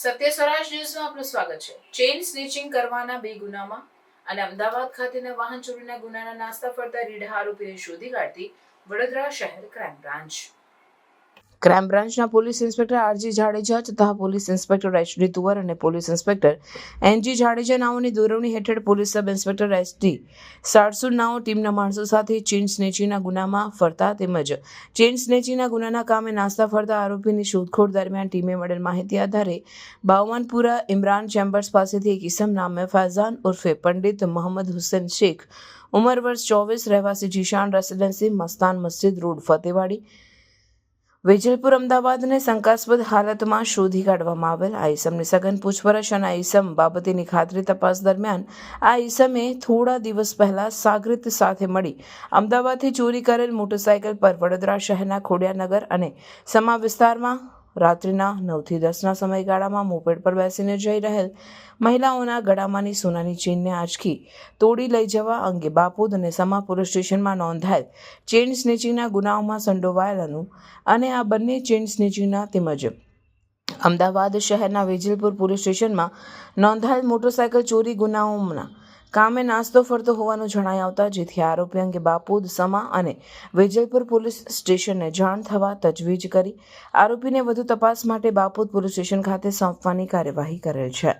સત્ય સ્વરાજ ન્યૂઝમાં આપનું સ્વાગત છે. ચેઇન સ્નીચિંગ કરવાના બે ગુનામાં અને અમદાવાદ ખાતેના વાહન ચોરીના ગુનાના નાસ્તા ફરતા રીઢા આરોપીને શોધી કાઢતી વડોદરા શહેર ક્રાઇમ બ્રાન્ચ. ક્રાઇમ બ્રાન્ચના પોલીસ ઇન્સ્પેક્ટર આરજી જાડેજા તથા police inspector H D Tuvar અને પોલીસ ઇન્સ્પેક્ટર એનજી જાડેજા નાઓની દોરવણી હેઠળ police sub inspector S T Sarasu નાઓ ટીમના માણસો સાથે ચેઇન સ્નેચીના ગુનામાં ફરતા તેમજ ચેઇન સ્નેચીના ગુનાના કામે નાસ્તા ફરતા આરોપીની શોધખોળ દરમિયાન ટીમે મળેલ માહિતી આધારે બાવનપુરા ઇમરાન ચેમ્બર્સ પાસેથી એક ઇસમ નામે ફૈઝાન ઉર્ફે પંડિત મોહમ્મદ હુસેન શેખ, ઉંમર વર્ષ ચોવીસ, રહેવાસી જીશાન રેસિડેન્સી, મસ્તાન મસ્જિદ રોડ, ફતેવાડી વેજલપુર અમદાવાદને શંકાસ્પદ હાલતમાં શોધી કાઢવામાં આવેલ આ ઈસમની સઘન પૂછપરછ અને આ ઈસમ બાબતેની ખાતરી તપાસ દરમિયાન આ ઈસમે થોડા દિવસ પહેલા સાગરિત સાથે મળી અમદાવાદથી ચોરી કરેલ મોટરસાયકલ પર વડોદરા શહેરના ખોડિયાનગર અને સમા વિસ્તારમાં રાત્રિના નવથી દસના સમયગાળામાં મોપેડ પર બેસીને જઈ રહેલ મહિલાઓના ગળામાંની સોનાની ચેઇનને આંચકી તોડી લઈ જવા અંગે બાપોદ અને સમા પોલીસ સ્ટેશનમાં નોંધાયેલ ચેઇન સ્નેચિંગના ગુનાઓમાં સંડોવાયેલાનું અને આ બંને ચેઇન સ્નેચિંગના તેમજ અમદાવાદ શહેરના વેજલપુર પોલીસ સ્ટેશનમાં નોંધાયેલ મોટરસાયકલ ચોરી ગુનાઓના કામે નાસ્તો ફરતો હોવાનું જણાઈ આવતા, જેથી આરોપી અંગે બાપુદ સમા અને વેજલપુર પોલીસ સ્ટેશનને જાણ થવા તજવીજ કરી. આરોપીને વધુ તપાસ માટે બાપુદ પોલીસ સ્ટેશન ખાતે સોંપવાની કાર્યવાહી કરેલ છે.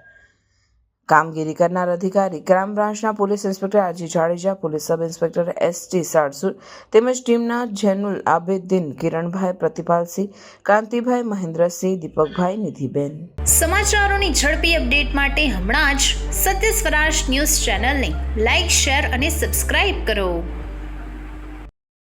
કામગીરી કરનાર અધિકારી ક્રાઇમ બ્રાન્ચના police inspector RG Jadeja, police sub inspector S T Sarasur તેમજ ટીમના જેનુલ આબેદીન, કિરણભાઈ પ્રતિપાલસિંહ, કાંતિભાઈ મહેન્દ્રસિંહ, દીપકભાઈ નિધિબેન. સમાચારોની ઝડપી અપડેટ માટે હમણાં જ સત્ય સ્વરાજ ન્યૂઝ ચેનલને લાઇક શેર અને સબસ્ક્રાઇબ કરો.